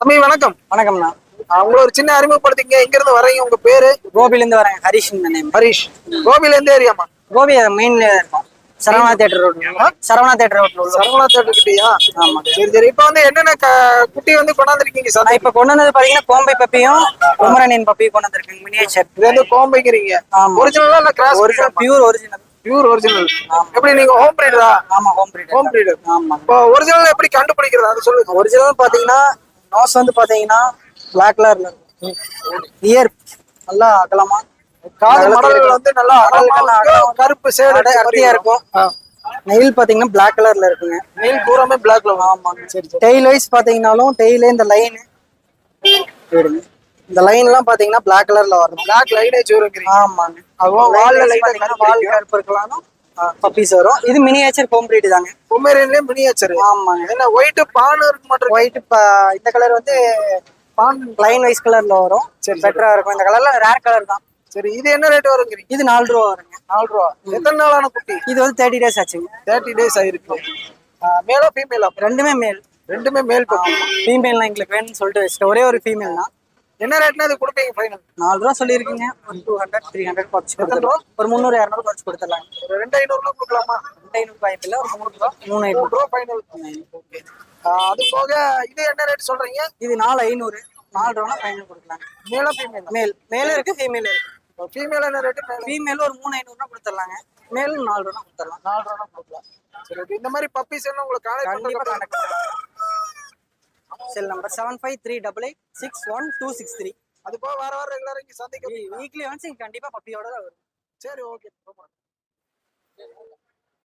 தம்பி வணக்கம். வணக்கம்ண்ணா. உங்களை ஒரு சின்ன அறிமுகப்படுத்திங்க. எங்க இருந்து வர்றீங்க? உங்க பேரு? கோபிலேருந்து வரேன். ஹரிஷ் நேம். ஹரிஷ். கோபில எந்த ஏரியாமா கோபி மெயின்ல இருக்கோம் சரவணா தேட்டர் ரோட்ல. சரவணா தேட்டர் ரோட்ல உள்ள. சரவணா தேட்டர் கிட்டயா? ஆமா. சரி சரி. இப்ப வந்து என்னென்ன குட்டி வந்து கொண்டாந்துருக்கீங்க சார் இப்ப கொண்டு வந்தது பாத்தீங்கன்னா கோம்பை பப்பியும் குமரனின் பப்பியும் கொண்டு வந்திருக்கேன் மினியேச்சர் இது வந்து கோம்பைங்கிறீங்க. ஒரிஜினலா இல்ல cross original pure original pure original எப்படி நீங்க ஹோம் பிரீடரா ஆமா ஹோம் பிரீடர் ஹோம் பிரீடர் ஆமா. இப்போ ஒரிஜினல் எப்படி கண்டுபிடிக்கிறது? அது சொல்லுங்க. ஒரிஜினல் பாத்தீங்கன்னா நோஸ் வந்து பாத்தீங்கன்னா பிளாக் கலர்ல இருக்கும் இயர் நல்லா அகலமா. காது மடல்கள். வந்து நல்லா. கருப்பு சேடு அடை- அடர்த்தியா இருக்கும். நெயில் பாத்தீங்கன்னா பிளாக் கலர்ல இருக்குங்க. நெயில் பூராமே பிளாக்ல ஆமாங்க சரி சரி. டெய்ல் வைஸ் பாத்தீங்கன்னாலும் டெய்ல இந்த லைன் இந்த லைன் எல்லாம் பாத்தீங்கன்னா பிளாக் கலர்ல வரும். பிளாக் லைனேஜ் வருங்கிறீங்க ஆமாங்க. அதுவும் வால்ல பாத்தீங்கன்னா வால் கருப்பு இருக்கலாம் பப்பீஸ் வரும். இது மினியேச்சர் ஹோம் பிரீடு தாங்க. பொமேரியன்லயே மினியேச்சர் ஆமாங்க. என்ன ஒயிட் பான் இருக்கு மாட்டோம் ஒயிட் இந்த கலர் வந்து பான் லைன் வைஸ் கலர்ல வரும். சரி, பெட்டரா இருக்கும். இந்த கலர்ல ரேர் கலர் தான். சரி இது என்ன ரேட் வருங்கிறீங்க? இது நாலு ரூபா வருங்க. நாலு ரூபா. எத்தனை நாளான குட்டி? இது வந்து தேர்ட்டி டேஸ் ஆச்சுங்க. தேர்ட்டி டேஸ் ஆயிருக்கு. மேலா ஃபீமேலா ரெண்டுமே மேல் ரெண்டுமே மேல் பப்பி ஃபீமேல் எங்களுக்கு வேணும்னு சொல்லிட்டு வச்சுட்டு ஒரே ஒரு ஃபீமேல் தான் என்ன ரேட்னா இது கொடுப்பீங்க ஃபைனல் நாலு ரூபா சொல்லியிருக்கீங்க. ஒரு டூ ஹண்ட்ரட் த்ரீ ஹண்ட்ரட் குறைச்சு கொடுத்துடலாம். ஒரு முந்நூறு இரநூறு குறைச்சு கொடுத்துடலாம். ஒரு ரெண்டு ஐநூறுல கொடுக்கலாமா? ரெண்டு ஐநூறு பாயிண்ட் இல்லை ஒரு மூணு ரூபா. மூணு ஐநூறு. ரூபா ஃபைனல் ஓகே அது போக இது என்ன ரேட் சொல்றீங்க? இது நாலு ஐநூறு. நாலு ரூபா ஃபைனல் கொடுக்கலாம். மேலா ஃபீமேல் மேல். மேலும் இருக்கு ஃபீமேல் இருக்கு. ஃபீமேல் என்ன ரேட் மேல. ஃபீமேல் ஒரு மூணு ஐநூறுனா கொடுத்துடலாங்க. மேல் நாலு ரூபா கொடுத்துடலாம். நாலு ரூபா கொடுக்கலாம். சரி. இந்த மாதிரி பப்பீஸ் என்ன உங்களுக்கு கான்டாக்ட் கண்டிப்பா பண்ணுறது contact cell number seven five three double eight six one two six three அது போக வார வாரம் ரெகுலரா இங்க சந்திக்க வீக்லி ஒன்ஸ் கண்டிப்பா பப்பியோட தான் வரும். சரி ஓகே